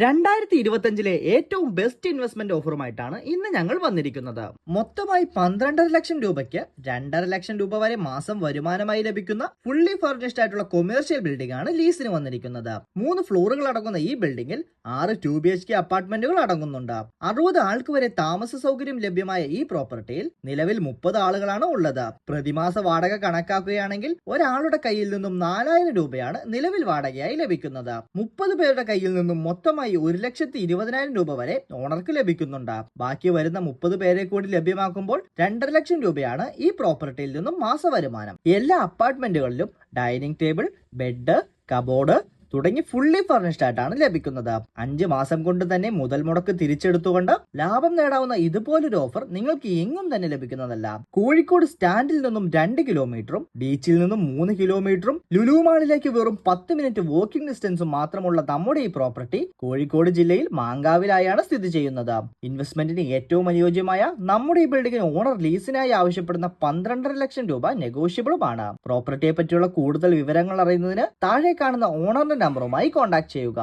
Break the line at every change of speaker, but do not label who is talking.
രണ്ടായിരത്തി ഇരുപത്തിയഞ്ചിലെ ഏറ്റവും ബെസ്റ്റ് ഇൻവെസ്റ്റ്മെന്റ് ഓഫറുമായിട്ടാണ് ഇന്ന് ഞങ്ങൾ വന്നിരിക്കുന്നത്. മൊത്തമായി പന്ത്രണ്ടര ലക്ഷം രൂപയ്ക്ക് രണ്ടര ലക്ഷം രൂപ വരെ മാസം വരുമാനമായി ലഭിക്കുന്ന ഫുള്ളി ഫർണിഷ്ഡ് ആയിട്ടുള്ള കൊമേഴ്ഷ്യൽ ബിൽഡിംഗ് ആണ് ലീസിന് വന്നിരിക്കുന്നത്. മൂന്ന് ഫ്ലോറുകൾ അടങ്ങുന്ന ഈ ബിൽഡിംഗിൽ ആറ് ടു ബി എച്ച് കെ അപ്പാർട്ട്മെന്റുകൾ അടങ്ങുന്നുണ്ട്. അറുപത് ആൾക്ക് വരെ താമസ സൗകര്യം ലഭ്യമായ ഈ പ്രോപ്പർട്ടിയിൽ നിലവിൽ മുപ്പത് ആളുകളാണ് ഉള്ളത്. പ്രതിമാസ വാടക കണക്കാക്കുകയാണെങ്കിൽ ഒരാളുടെ കയ്യിൽ നിന്നും നാലായിരം രൂപയാണ് നിലവിൽ വാടകയായി ലഭിക്കുന്നത്. മുപ്പത് പേരുടെ കയ്യിൽ നിന്നും മൊത്തമായി ഒരു ലക്ഷത്തി ഇരുപതിനായിരം രൂപ വരെ ഓണർക്ക് ലഭിക്കുന്നുണ്ട്. ബാക്കി വരുന്ന മുപ്പത് പേരെ കൂടി ലഭ്യമാക്കുമ്പോൾ രണ്ടര ലക്ഷം രൂപയാണ് ഈ പ്രോപ്പർട്ടിയിൽ നിന്നും മാസവരുമാനം എല്ലാ അപ്പാർട്ട്മെന്റുകളിലും ഡൈനിങ് ടേബിൾ ബെഡ് കബോർഡ് തുടങ്ങി ഫുള്ളി ഫർണിഷ്ഡ് ആയിട്ടാണ് ലഭിക്കുന്നത്. അഞ്ച് മാസം കൊണ്ട് തന്നെ മുതൽ മുടക്ക് തിരിച്ചെടുത്തുകൊണ്ട് ലാഭം നേടാവുന്ന ഇതുപോലൊരു ഓഫർ നിങ്ങൾക്ക് എങ്ങും തന്നെ ലഭിക്കുന്നതല്ല. കോഴിക്കോട് സ്റ്റാൻഡിൽ നിന്നും രണ്ട് കിലോമീറ്ററും ബീച്ചിൽ നിന്നും മൂന്ന് കിലോമീറ്ററും ലുലുമാളിലേക്ക് വെറും പത്ത് മിനിറ്റ് വാക്കിംഗ് ഡിസ്റ്റൻസും മാത്രമുള്ള നമ്മുടെ ഈ പ്രോപ്പർട്ടി കോഴിക്കോട് ജില്ലയിൽ മാങ്കാവിലായാണ് സ്ഥിതി ചെയ്യുന്നത്. ഇൻവെസ്റ്റ്മെന്റിന് ഏറ്റവും അനുയോജ്യമായ നമ്മുടെ ഈ ബിൽഡിംഗിന് ഓണർ ലീസിനായി ആവശ്യപ്പെടുന്ന പന്ത്രണ്ടര ലക്ഷം രൂപ നെഗോഷ്യബിളുമാണ് പ്രോപ്പർട്ടിയെ പറ്റിയുള്ള കൂടുതൽ വിവരങ്ങൾ അറിയുന്നതിന് താഴെ കാണുന്ന ഓണറിന്റെ നമ്പറുമായി കോൺടാക്ട് ചെയ്യുക.